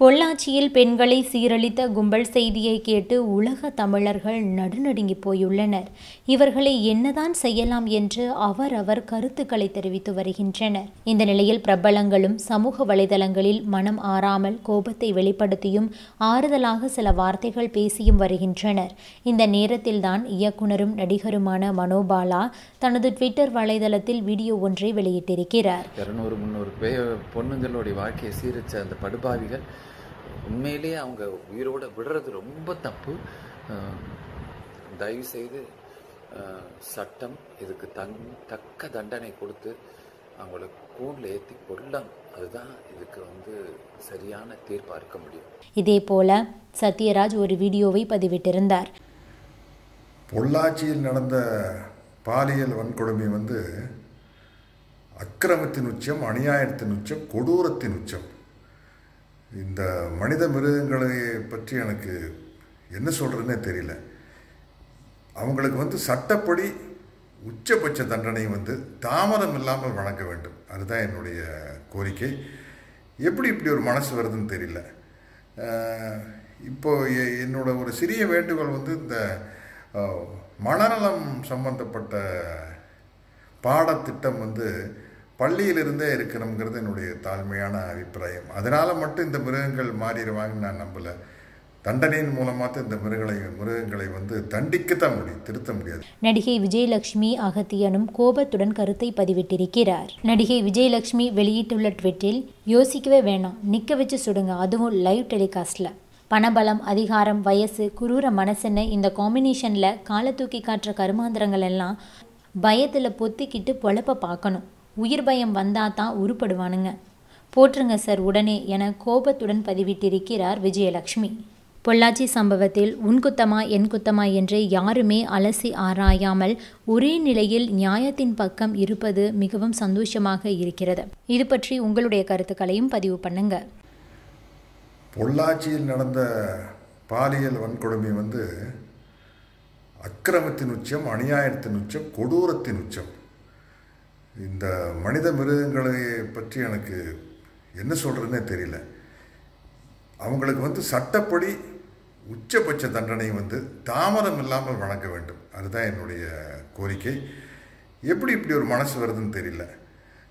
பொள்ளாச்சியில் பெண்களை சீரழித்த கும்பல் செய்தியை கேட்டு உலக தமிழர்கள் நடுநடுங்கி போயுள்ளனர். இவர்களை என்னதான் செய்யலாம் என்று அவரவர் கருத்துக்களை தெரிவித்து வருகின்றனர். இந்த நிலையில் பிரபலங்களும் சமூக வலைதளங்களில் மனம் ஆறாமல் கோபத்தை வெளிப்படுத்தியும் ஆறுதலாக சில வார்த்தைகள் பேசியும் வருகின்றனர். இந்த நேரத்தில்தான் இயக்குனரும் நடிகருமான மனோபாலா தனது ட்விட்டர் வலைதளத்தில் வீடியோ ஒன்றை வெளியிட்டிருக்கிறார். முந்நூறு பொண்ணுங்களுடைய வாழ்க்கையை சீரழிச்ச அந்த படுபாவிகள் உண்மையிலேயே அவங்க உயிரோட விடுறது ரொம்ப தப்பு. தயவு செய்து சட்டம் இதுக்கு தங் தக்க தண்டனை கொடுத்து அவங்கள கூண்டில் ஏற்றி கொல்லாம் அதுதான் இதுக்கு வந்து சரியான தீர்ப்பாக இருக்க முடியும். இதேபோல சத்யராஜ் ஒரு வீடியோவை பதிவிட்டிருந்தார். பொள்ளாச்சியில் நடந்த பாலியல் வன்கொடுமை வந்து அக்கிரமத்தின் உச்சம் அநியாயத்தின் உச்சம் கொடூரத்தின் உச்சம். இந்த மனித மிருகங்களை பற்றி எனக்கு என்ன சொல்கிறதுனே தெரியல. அவங்களுக்கு வந்து சட்டப்படி உச்சபட்ச தண்டனை வந்து தாமதம் இல்லாமல் வழங்க வேண்டும். அதுதான் என்னுடைய கோரிக்கை. எப்படி இப்படி ஒரு மனசு வருதுன்னு தெரியல. இப்போது இப்போ எ- என்னோட ஒரு சிறிய வேண்டுகோள் வந்து இந்த மனநலம் சம்பந்தப்பட்ட பாடத்திட்டம் வந்து பள்ளியிலிருந்தே இருக்கணுங்கிறது என்னுடைய தாழ்மையான அபிப்பிராயம். அதனால் மட்டும் இந்த மிருகங்கள் மாறிடுவாங்கன்னு நான் நம்பலை. தண்டனையின் மூலமாக இந்த மிருகங்களை மிருகங்களை வந்து தண்டிக்கத்தான் முடியும் திருத்த முடியாது. நடிகை விஜயலட்சுமி அகத்தியனும் கோபத்துடன் கருத்தை பதிவிட்டிருக்கிறார். நடிகை விஜயலட்சுமி வெளியிட்டுள்ள ட்விட்டில் யோசிக்கவே வேணாம் நிக்க வச்சு சுடுங்க அதுவும் லைவ் டெலிகாஸ்டில். பணபலம் அதிகாரம் வயசு குரூர மனசுன்னு இந்த காம்பினேஷனில் காலை தூக்கி காட்டுற கருமாந்திரங்கள் எல்லாம் பயத்தில் பொத்திக்கிட்டு பொழப்ப பார்க்கணும். உயிர் பயம் வந்தா தான் உருப்படுவானுங்க. போற்றுங்க சார் உடனே என கோபத்துடன் பதிவிட்டிருக்கிறார் விஜயலட்சுமி. பொள்ளாச்சி சம்பவத்தில் உன் குத்தமா என் குத்தமா என்று யாருமே அலசி ஆராயாமல் ஒரே நிலையில் நியாயத்தின் பக்கம் இருப்பது மிகவும் சந்தோஷமாக இருக்கிறது. இது பற்றி உங்களுடைய கருத்துக்களையும் பதிவு பண்ணுங்க. பொள்ளாச்சியில் நடந்த பாலியல் வன்கொடுமை வந்து அக்கிரமத்தின் உச்சம் அநியாயத்தின் உச்சம் கொடூரத்தின் உச்சம். இந்த மனித மிருகங்களை பற்றி எனக்கு என்ன சொல்கிறதுனே தெரியல. அவங்களுக்கு வந்து சட்டப்படி உச்சபட்ச தண்டனை வந்து தாமதம் இல்லாமல் வழங்க வேண்டும். அதுதான் என்னுடைய கோரிக்கை. எப்படி இப்படி ஒரு மனசு வருதுன்னு தெரியல.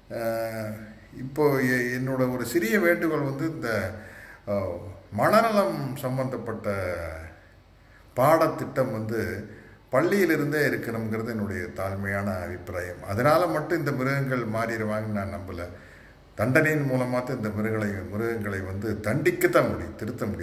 இப்போது இப்போ எ- என்னோட ஒரு சிறிய வேண்டுகோள் வந்து இந்த மனநலம் சம்பந்தப்பட்ட பாடத்திட்டம் வந்து பள்ளியிலிருந்தே இருக்கணுங்கிறது என்னுடைய தாழ்மையான அபிப்பிராயம். அதனால் மட்டும் இந்த மிருகங்கள் மாறிடுவாங்கன்னு நான் நம்பலை. தண்டனையின் மூலமாக தான் இந்த மிருகங்களை மிருகங்களை வந்து தண்டிக்கத்தான் முடியும் திருத்த முடியாது.